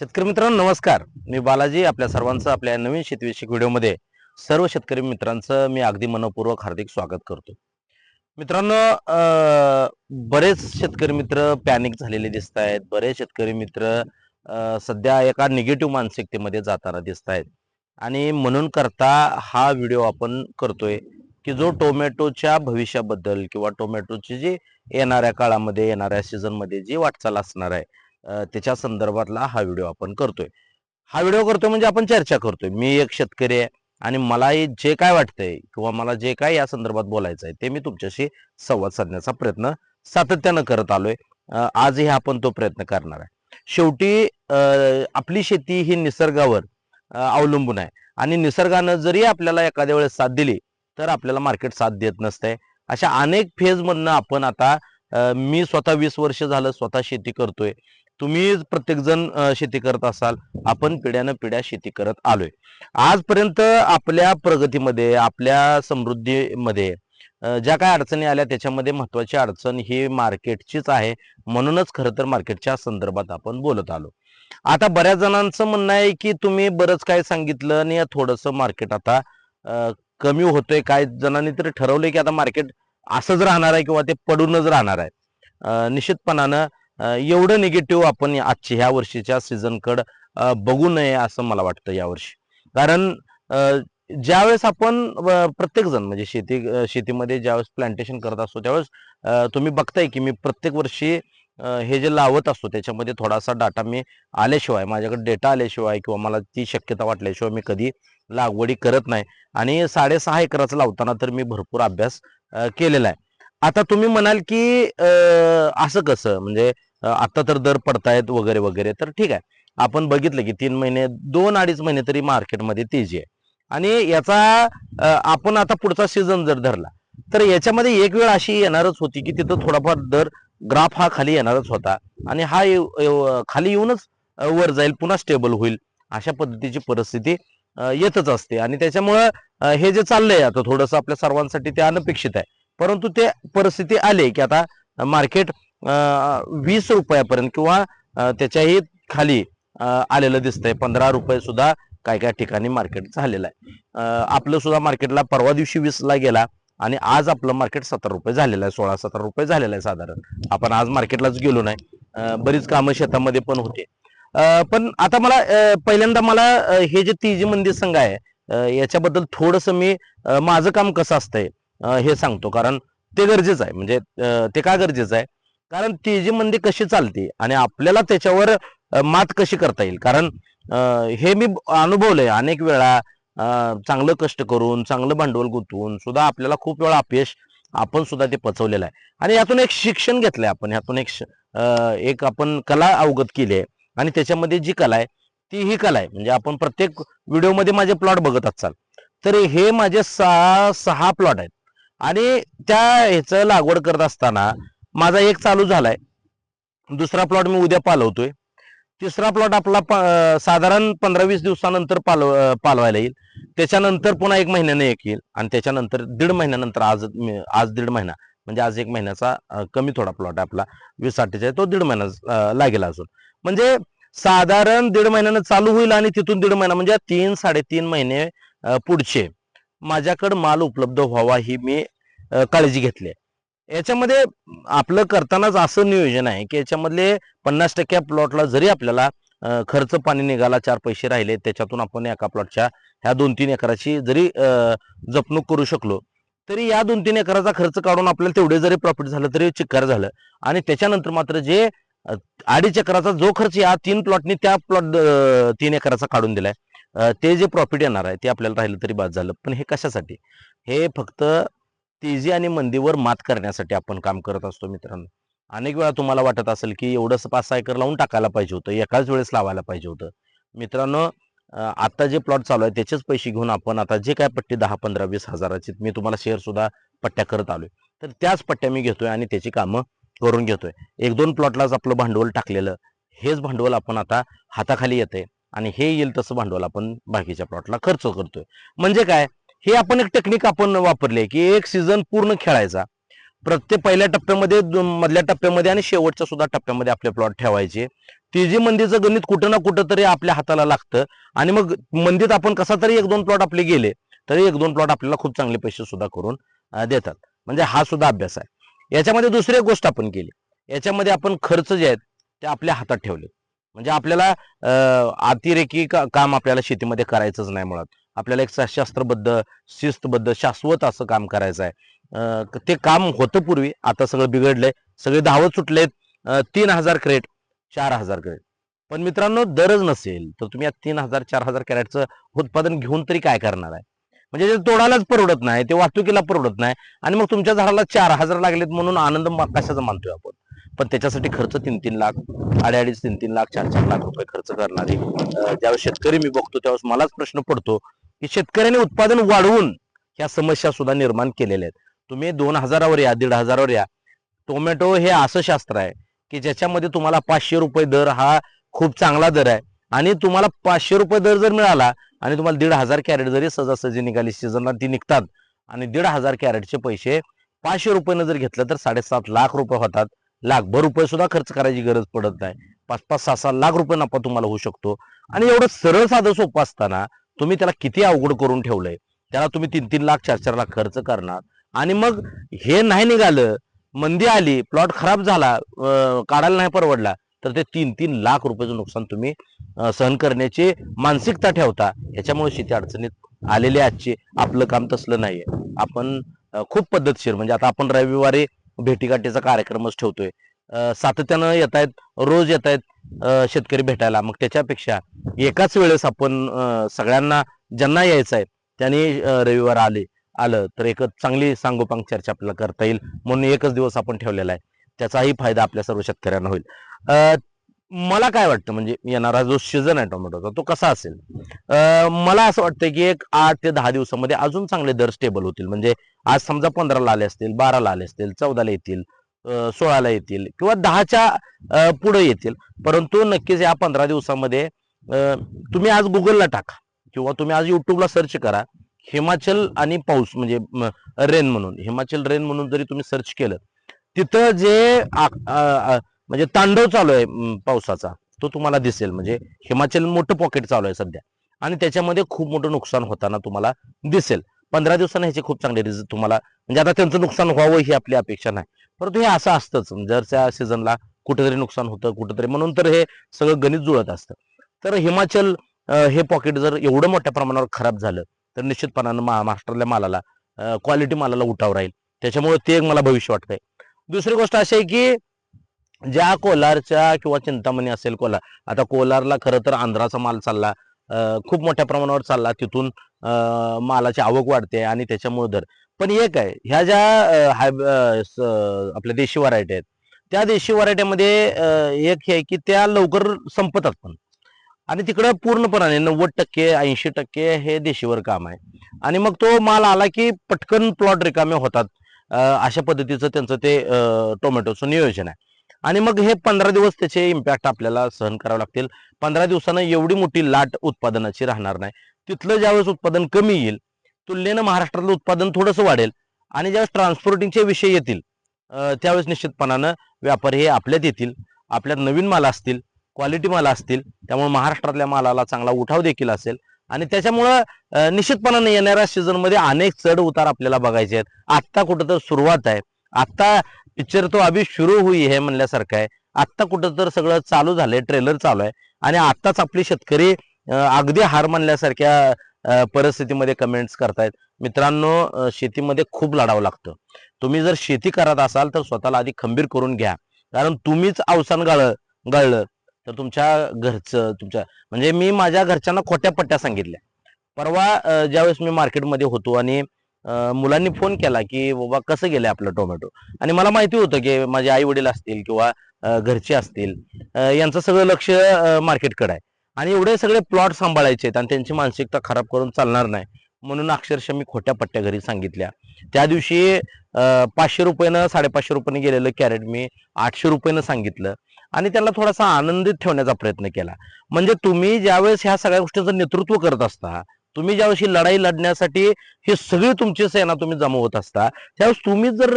शेतकरी मित्रांनो नमस्कार. मी बालाजी आपल्या सर्वांचं आपल्या नवीन शेतीविषयक व्हिडिओमध्ये सर्व शेतकरी मित्रांचं मी अगदी मनपूर्वक हार्दिक स्वागत करतो. मित्रांनो बरेच शेतकरी मित्र पॅनिक झालेले दिसत आहेत. बरेच शेतकरी मित्र सध्या एका निगेटिव्ह मानसिकतेमध्ये जाताना दिसत आहेत. आणि म्हणून करता हा व्हिडिओ आपण करतोय की जो टोमॅटोच्या भविष्याबद्दल किंवा टोमॅटोची जी येणाऱ्या काळामध्ये येणाऱ्या सीझनमध्ये जी वाटचाल असणार आहे त्याच्या संदर्भातला हा व्हिडिओ आपण करतोय. हा व्हिडिओ करतोय म्हणजे आपण चर्चा करतोय. मी एक शेतकरी आहे आणि मलाही जे काय वाटतंय किंवा मला जे काय या संदर्भात बोलायचं आहे ते मी तुमच्याशी संवाद साधण्याचा प्रयत्न सातत्यानं करत आलोय. आजही आपण तो प्रयत्न करणार आहे. शेवटी आपली शेती ही निसर्गावर अवलंबून आहे. आणि निसर्गानं जरी आपल्याला एखाद्या वेळेस साथ दिली तर आपल्याला मार्केट साथ देत नसते अशा अनेक फेजमधनं आपण आता मी स्वतः वीस वर्ष झालं स्वतः शेती करतोय. तुम्ही प्रत्येकजण शेती करत असाल आपण पिढ्यानं पिढ्या शेती करत आलोय. आजपर्यंत आपल्या प्रगतीमध्ये आपल्या समृद्धीमध्ये ज्या काय अडचणी आल्या त्याच्यामध्ये महत्वाची अडचण ही मार्केटचीच आहे. म्हणूनच खरं तर मार्केटच्या संदर्भात आपण बोलत आलो. आता बऱ्याच जणांचं म्हणणं आहे की तुम्ही बरंच काय सांगितलं आणि थोडंसं मार्केट आता कमी होतोय. काय जणांनी तरी ठरवलंय की आता मार्केट असंच राहणार आहे किंवा ते पडूनच राहणार आहे. निश्चितपणानं एवढं निगेटिव्ह आपण आजच्या ह्या वर्षीच्या सीझनकडं बघू नये असं मला वाटतं यावर्षी कारण ज्यावेळेस आपण प्रत्येकजण प्रत्येक जण म्हणजे शेती शेतीमध्ये ज्यावेळेस प्लांटेशन करत असतो त्यावेळेस तुम्ही बघताय की मी प्रत्येक वर्षी हे जे लावत असतो त्याच्यामध्ये थोडासा डाटा मी आल्याशिवाय माझ्याकडे डेटा आल्याशिवाय किंवा मला ती शक्यता वाटल्याशिवाय मी कधी लागवडी करत नाही. आणि साडेसहा एकराचं लावताना तर मी भरपूर अभ्यास केलेला आहे. आता तुम्ही म्हणाल की असं कसं? म्हणजे आता तर दर पडतायत वगैरे वगैरे तर ठीक आहे. आपण बघितलं की तीन महिने दोन अडीच महिने तरी मार्केटमध्ये तेजी आहे. आणि याचा आपण आता पुढचा सीझन जर धरला तर याच्यामध्ये एक वेळ अशी येणारच होती की तिथं थोडाफार दर ग्राफ हा खाली येणारच होता. आणि हा खाली येऊनच वर जाईल पुन्हा स्टेबल होईल अशा पद्धतीची परिस्थिती येतच असते. आणि त्याच्यामुळं हे जे चाललंय आता थोडंसं आपल्या सर्वांसाठी ते अनपेक्षित आहे. परंतु ते परिस्थिती आली की आता मार्केट वीस रुपयापर्यंत किंवा त्याच्याही खाली आलेलं दिसतंय. पंधरा रुपये सुद्धा काय काय ठिकाणी मार्केट झालेलं आहे. आपलं सुद्धा मार्केटला परवा दिवशी वीसला गेला आणि आज आपलं मार्केट सतरा रुपये झालेलं आहे सोळा सतरा रुपये झालेलं आहे साधारण. आपण आज मार्केटलाच गेलो नाही. बरीच कामं शेतामध्ये पण होते. पण आता मला पहिल्यांदा मला हे जे तिजी मंदिर संघ आहे याच्याबद्दल थोडस मी माझं काम कसं असतंय? हे सांगतो. कारण ते गरजेचं आहे. म्हणजे ते का गरजेचं आहे? कारण तेजी मंदी कशी चालते आणि आपल्याला त्याच्यावर मात कशी करता येईल? कारण हे मी अनुभवलंय. अनेक वेळा चांगलं कष्ट करून चांगलं भांडवल गुंतवून सुद्धा आपल्याला खूप वेळा अपयश आपण सुद्धा ते पचवलेलं आहे. आणि यातून एक शिक्षण घेतलंय आपण. यातून एक एक आपण कला अवगत केली आहे आणि त्याच्यामध्ये जी कला आहे ती ही कला आहे. म्हणजे आपण प्रत्येक व्हिडिओमध्ये माझे प्लॉट बघत असाल तर हे माझे सहा सहा प्लॉट आहेत. आणि त्या ह्याचं लागवड करत असताना माझा एक चालू झालाय. दुसरा प्लॉट मी उद्या पालवतोय. तिसरा प्लॉट आपला साधारण पंधरा वीस दिवसानंतर पालव पालवायला येईल. त्याच्यानंतर पुन्हा एक महिन्याने एक येईल आणि त्याच्यानंतर दीड महिन्यानंतर आज आज दीड महिना म्हणजे आज एक महिन्याचा कमी थोडा प्लॉट आहे आपला. वीस साठीचा आहे तो दीड महिना लागेल अजून. म्हणजे साधारण दीड महिन्यानं चालू होईल आणि तिथून दीड महिना म्हणजे तीन साडेतीन महिने पुढचे. माझ्याकडं माल उपलब्ध व्हावा ही मी काळजी घेतली आहे. याच्यामध्ये आपलं करतानाच असं नियोजन आहे की याच्यामधले पन्नास टक्के प्लॉटला जरी आपल्याला खर्च पाणी निघाला चार पैसे राहिले त्याच्यातून आपण एका प्लॉटच्या ह्या दोन तीन एकराची जरी जपणूक करू शकलो तरी या दोन तीन एकराचा खर्च काढून आपल्याला तेवढे जरी प्रॉफिट झालं तरी चिक्कार झालं आणि त्याच्यानंतर मात्र जे अडीच एकराचा जो खर्च या तीन प्लॉटनी त्या प्लॉट तीन एकराचा काढून दिलाय ते जे प्रॉफिट येणार आहे ते आपल्याला राहिलं तरी बाद झालं. पण हे कशासाठी? हे फक्त तेजी आणि मंदीवर मात करण्यासाठी आपण काम करत असतो मित्रांनो. अनेक वेळा तुम्हाला वाटत असेल की एवढं पाच सहा एकर लावून टाकायला पाहिजे होतं एकाच वेळेस लावायला पाहिजे होतं. मित्रांनो आत्ता आता जे प्लॉट चालू आहे त्याचेच पैसे घेऊन आपण आता जे काय पट्टी दहा पंधरा वीस हजाराची मी तुम्हाला शेअर सुद्धा पट्ट्या करत आलोय. तर त्याच पट्ट्या मी घेतोय आणि त्याची कामं करून घेतोय. एक दोन प्लॉटलाच आपलं भांडवल टाकलेलं हेच भांडवल आपण आता हाताखाली येतंय. आणि हे येईल तसं भांडवल आपण बाकीच्या प्लॉटला खर्च करतोय. म्हणजे काय? हे आपण एक टेक्निक आपण वापरली आहे की एक सीझन पूर्ण खेळायचा. प्रत्येक पहिल्या टप्प्यामध्ये मधल्या टप्प्यामध्ये आणि शेवटच्या सुद्धा टप्प्यामध्ये आपले प्लॉट ठेवायचे. तिजी मंदीचं गणित कुठं ना कुठं तरी आपल्या हाताला लागतं आणि मग मंदीत आपण कसा तरी एक दोन प्लॉट आपले गेले तरी एक दोन प्लॉट आपल्याला खूप चांगले पैसे सुद्धा करून देतात. म्हणजे हा सुद्धा अभ्यास आहे. याच्यामध्ये दुसरी एक गोष्ट आपण केली. याच्यामध्ये आपण खर्च जे आहेत ते आपल्या हातात ठेवले म्हणजे आपल्याला अतिरेकी का- काम आपल्याला शेतीमध्ये करायचंच नाही मुळात आपल्याला एक शास्त्रबद्ध शिस्तबद्ध शाश्वत असं काम करायचं आहे ते काम होतं पूर्वी आता सगळं बिघडलंय. सगळे धावत सुटलेत. तीन हजार क्रेट चार हजार क्रेट पण मित्रांनो दरच नसेल तर तुम्ही या तीन हजार चार हजार कॅरेटचं उत्पादन घेऊन तरी काय करणार आहे? म्हणजे ते तोडायलाच परवडत नाही ते वाहतुकीला परवडत नाही. आणि मग तुमच्या झाडाला चार हजार लागलेत म्हणून आनंद कशाचा मानतोय आपण? पण त्याच्यासाठी खर्च तीन तीन लाख अडीच तीन तीन लाख चार चार लाख रुपये खर्च करणारे ज्यावेळेस शेतकरी मी बघतो त्यावेळेस मलाच प्रश्न पडतो की शेतकऱ्याने उत्पादन वाढवून ह्या समस्या सुद्धा निर्माण केलेल्या आहेत. तुम्ही दोन हजारावर या दीड हजारावर या. टोमॅटो हे असं शास्त्र आहे की ज्याच्यामध्ये तुम्हाला पाचशे रुपये दर हा खूप चांगला दर आहे आणि तुम्हाला पाचशे रुपये दर जर मिळाला आणि तुम्हाला दीड हजार कॅरेट जरी सजासजी निघाली सीझनला ती निघतात आणि दीड हजार कॅरेटचे पैसे पाचशे रुपयानं जर घेतलं तर साडेसात लाख रुपये होतात. लाखभर रुपये सुद्धा खर्च करायची गरज पडत नाही. पाच पाच सहा सहा लाख रुपये नफा तुम्हाला होऊ शकतो. आणि एवढं सरळ साधं सोपं असताना तुम्ही त्याला किती अवघड करून ठेवलंय? त्याला तुम्ही तीन तीन लाख चार चार लाख खर्च करणार. आणि मग हे नाही निघालं मंदी आली प्लॉट खराब झाला काढायला नाही परवडला तर ते तीन तीन लाख रुपयाचं नुकसान तुम्ही सहन करण्याची मानसिकता ठेवता. याच्यामुळे शेती अडचणीत आलेले आजचे. आपलं काम तसलं नाहीये. आपण खूप पद्धतशीर म्हणजे आता आपण रविवारी भेटीगाठीचा कार्यक्रमच ठेवतोय. सातत्यानं येत आहेत रोज येत आहेत शेतकरी भेटायला. मग त्याच्यापेक्षा एकाच वेळेस आपण सगळ्यांना ज्यांना यायचं आहे त्यांनी रविवार आले आलं तर एक चांगली सांगोपांग चर्चा आपल्याला करता येईल. म्हणून एकच दिवस आपण ठेवलेला आहे. त्याचाही फायदा आपल्या सर्व शेतकऱ्यांना होईल. अं, मला काय वाटतं म्हणजे येणारा जो सीझन आहे टोमॅटोचा तो कसा असेल? मला असं वाटतं की एक आठ ते दहा दिवसामध्ये अजून चांगले दर स्टेबल होतील. म्हणजे आज समजा पंधराला आले असतील बाराला आले असतील चौदाला येतील सोळाला येतील किंवा दहाच्या पुढे येतील. परंतु नक्कीच या पंधरा दिवसामध्ये तुम्ही आज गुगलला टाका किंवा तुम्ही आज युट्यूबला सर्च करा. हिमाचल आणि पाऊस म्हणजे रेन म्हणून हिमाचल रेन म्हणून जरी तुम्ही सर्च केलं तिथं जे आ- आ- आ- म्हणजे तांडव चालू आहे पावसाचा. तो तुम्हाला दिसेल. म्हणजे हिमाचल मोठं पॉकेट चालू आहे सध्या. आणि त्याच्यामध्ये खूप मोठं नुकसान होताना तुम्हाला दिसेल. पंधरा दिवसांनी ह्याचे खूप चांगले रिझल्ट तुम्हाला म्हणजे आता त्यांचं नुकसान व्हावं ही आपली अपेक्षा नाही. परंतु हे असं असतंच. जर त्या सीझनला कुठेतरी नुकसान होतं कुठेतरी. म्हणून तर हे सगळं गणित जुळत असतं. तर हिमाचल हे पॉकेट जर एवढं मोठ्या प्रमाणावर खराब झालं तर निश्चितपणानं महाराष्ट्रातल्या मालाला क्वालिटी मालाला उठाव राहील. त्याच्यामुळे ते एक मला भविष्य वाटतंय. दुसरी गोष्ट अशी आहे की ज्या कोलारच्या किंवा चिंतामणी असेल कोलार आता कोलारला खरं तर आंध्राचा माल चालला खूप मोठ्या प्रमाणावर चालला तिथून अं, मालाची आवक वाढते आणि त्याच्यामुळे दर. पण एक आहे ह्या ज्या हाय- आपल्या देशी व्हरायटी आहेत त्या देशी व्हरायटीमध्ये एक हे आहे की त्या लवकर संपतात पण. आणि तिकडं पूर्णपणाने नव्वद टक्के ऐंशी टक्के हे देशीवर काम आहे. आणि मग तो माल आला की पटकन प्लॉट रिकामे होतात अशा पद्धतीचं त्यांचं ते टोमॅटोचं नियोजन आहे. आणि मग हे पंधरा दिवस त्याचे इम्पॅक्ट आपल्याला सहन करावे लागतील. पंधरा दिवसानं एवढी मोठी लाट उत्पादनाची राहणार नाही. तिथलं ज्यावेळेस उत्पादन कमी येईल तुलनेनं महाराष्ट्रातलं उत्पादन थोडंसं वाढेल आणि ज्यावेळेस ट्रान्सपोर्टिंगचे विषय येतील त्यावेळेस निश्चितपणानं व्यापारी हे आपल्यात येतील आपल्यात नवीन माल असतील क्वालिटी माल असतील त्यामुळे महाराष्ट्रातल्या मालाला चांगला उठाव देखील असेल आणि त्याच्यामुळं निश्चितपणानं निश्चितपणाने येणाऱ्या सीझनमध्ये अनेक चढ उतार आपल्याला बघायचे आहेत. आत्ता कुठं तर सुरुवात आहे. आत्ता पिक्चर तो अभि सुरू होई हे म्हणल्यासारखं आहे. आत्ता कुठं तर सगळं चालू झालंय ट्रेलर चालू आहे. आणि आत्ताच आपली शेतकरी अगदी हार मानल्यासारख्या परिस्थितीमध्ये कमेंट्स करतायत. मित्रांनो शेतीमध्ये खूप लढावं लागतं. तुम्ही जर शेती करत असाल तर स्वतःला आधी खंबीर करून घ्या. कारण तुम्हीच अवसान गाळ गळलं तर तुमच्या घरचं तुमच्या म्हणजे मी माझ्या घरच्यांना खोट्या पट्ट्या सांगितल्या. परवा ज्यावेळेस मी मार्केटमध्ये होतो आणि मुलांनी फोन केला की बाबा कसं गेलंय आपलं टोमॅटो आणि मला माहिती होतं की माझे आई वडील असतील किंवा घरचे असतील यांचं सगळं लक्ष मार्केटकडे आहे. आणि एवढे सगळे प्लॉट सांभाळायचे आहेत आणि त्यांची मानसिकता खराब करून चालणार नाही म्हणून अक्षरशः मी खोट्या पट्ट्या घरी सांगितल्या. त्या दिवशी पाचशे रुपयानं साडेपाचशे रुपयाने गेलेलं कॅरेट मी आठशे रुपयानं सांगितलं आणि त्याला थोडासा आनंदित ठेवण्याचा प्रयत्न केला. म्हणजे तुम्ही ज्यावेळेस ह्या सगळ्या गोष्टींचं नेतृत्व करत असता तुम्ही ज्यावेळेस लढाई लढण्यासाठी ही सगळी तुमची सेना तुम्ही जमवत असता त्यावेळेस तुम्ही जर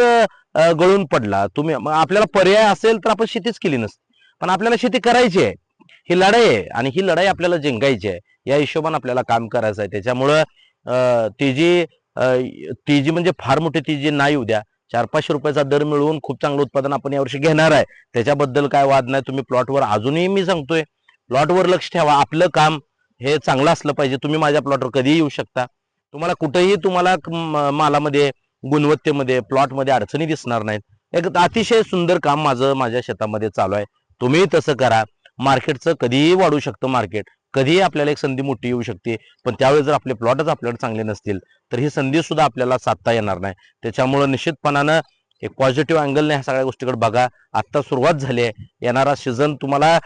गळून पडला तुम्ही मग आपल्याला पर्याय असेल तर आपण शेतीच केली नसते. पण आपल्याला शेती करायची आहे. ही लढाई आहे आणि ही लढाई आपल्याला जिंकायची आहे. या हिशोबाने आपल्याला काम करायचं आहे. त्याच्यामुळं ती जी ती जी म्हणजे फार मोठी ती जी नाही उद्या चार पाचशे रुपयाचा दर मिळवून खूप चांगलं उत्पादन आपण यावर्षी घेणार आहे. त्याच्याबद्दल काय वाद नाही. तुम्ही प्लॉटवर अजूनही मी सांगतोय. प्लॉटवर लक्ष ठेवा. आपलं काम हे चांगलं असलं पाहिजे. तुम्ही माझ्या प्लॉटवर कधीही येऊ शकता. तुम्हाला कुठेही तुम्हाला मालामध्ये गुणवत्तेमध्ये प्लॉटमध्ये अडचणी दिसणार नाहीत. एक अतिशय सुंदर काम माझं माझ्या शेतामध्ये चालू आहे. तुम्ही तसं करा. मार्केटचं कधीही वाढू शकतं मार्केट. कधीही आपल्याला एक संधी मोठी येऊ शकते. पण त्यावेळी जर आपले प्लॉटच आपल्याकडे चांगले नसतील तर ही संधी सुद्धा आपल्याला साधता येणार नाही. त्याच्यामुळं निश्चितपणानं एक पॉझिटिव्ह अँगलने ह्या सगळ्या गोष्टीकडे बघा. आत्ता सुरुवात झाली आहे. येणारा सीझन तुम्हाला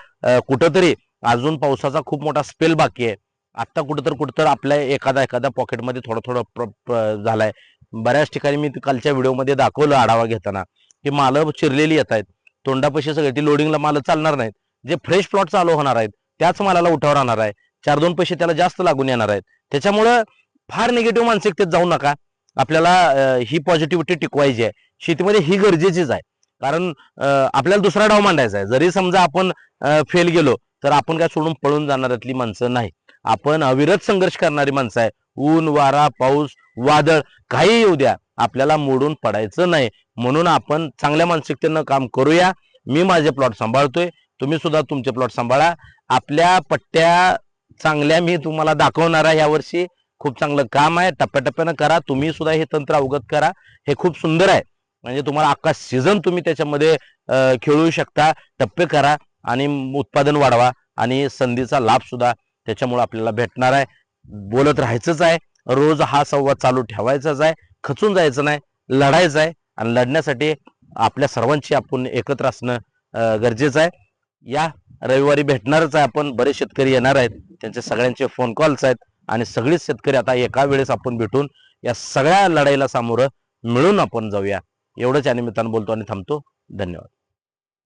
कुठंतरी अजून पावसाचा खूप मोठा स्पेल बाकी आहे. आत्ता कुठंतर कुठंतर आपल्या एखादा एखाद्या पॉकेटमध्ये थोडं थोडं प्र- झालाय. बऱ्याच ठिकाणी मी कालच्या व्हिडिओमध्ये दाखवलं आढावा घेताना की मालं चिरलेली येत आहेत. तोंडापाशी सगळे ती लोडिंगला मालं चालणार नाहीत. जे फ्रेश प्लॉट चालू होणार आहेत त्याच मालाला उठाव राहणार आहे. चार दोन पैसे त्याला जास्त लागून येणार आहेत. त्याच्यामुळं फार निगेटिव्ह मानसिकतेत जाऊ नका. आपल्याला ही पॉझिटिव्हिटी टिकवायची आहे. शेतीमध्ये ही गरजेचीच आहे. कारण आपल्याला दुसरा डाव मांडायचा आहे. जरी समजा आपण फेल गेलो तर आपण काय सोडून पळून जाणाऱ्यातली माणसं नाही आपण अविरत संघर्ष करणारी माणसं आहे ऊन वारा पाऊस वादळ काही येऊ द्या. आपल्याला मोडून पडायचं नाही. म्हणून आपण चांगल्या मानसिकतेनं काम करूया. मी माझे प्लॉट सांभाळतोय. तुम्ही सुद्धा तुमचे प्लॉट सांभाळा. आपल्या पट्ट्या चांगल्या मी तुम्हाला दाखवणार आहे यावर्षी. खूप चांगलं काम आहे. टप्प्याटप्प्यानं करा. तुम्ही सुद्धा हे तंत्र अवगत करा. हे खूप सुंदर आहे. म्हणजे तुम्हाला अख्खा सीझन तुम्ही त्याच्यामध्ये खेळू शकता. टप्पे करा. आणि उत्पादन वाढवा आणि संधीचा लाभ सुद्धा त्याच्यामुळे आपल्याला भेटणार आहे. बोलत राहायचंच आहे. रोज हा संवाद चालू ठेवायचाच आहे. खचून जायचं नाही. लढायचं आहे. आणि लढण्यासाठी आपल्या सर्वांची आपण एकत्र असणं गरजेचं आहे. या रविवारी भेटणारच आहे आपण. बरेच शेतकरी येणार आहेत. त्यांचे सगळ्यांचे फोन कॉल्स आहेत. आणि सगळेच शेतकरी आता एका वेळेस आपण भेटून या सगळ्या लढाईला सामोरं मिळून आपण जाऊया. एवढंच या निमित्तानं बोलतो आणि थांबतो. धन्यवाद.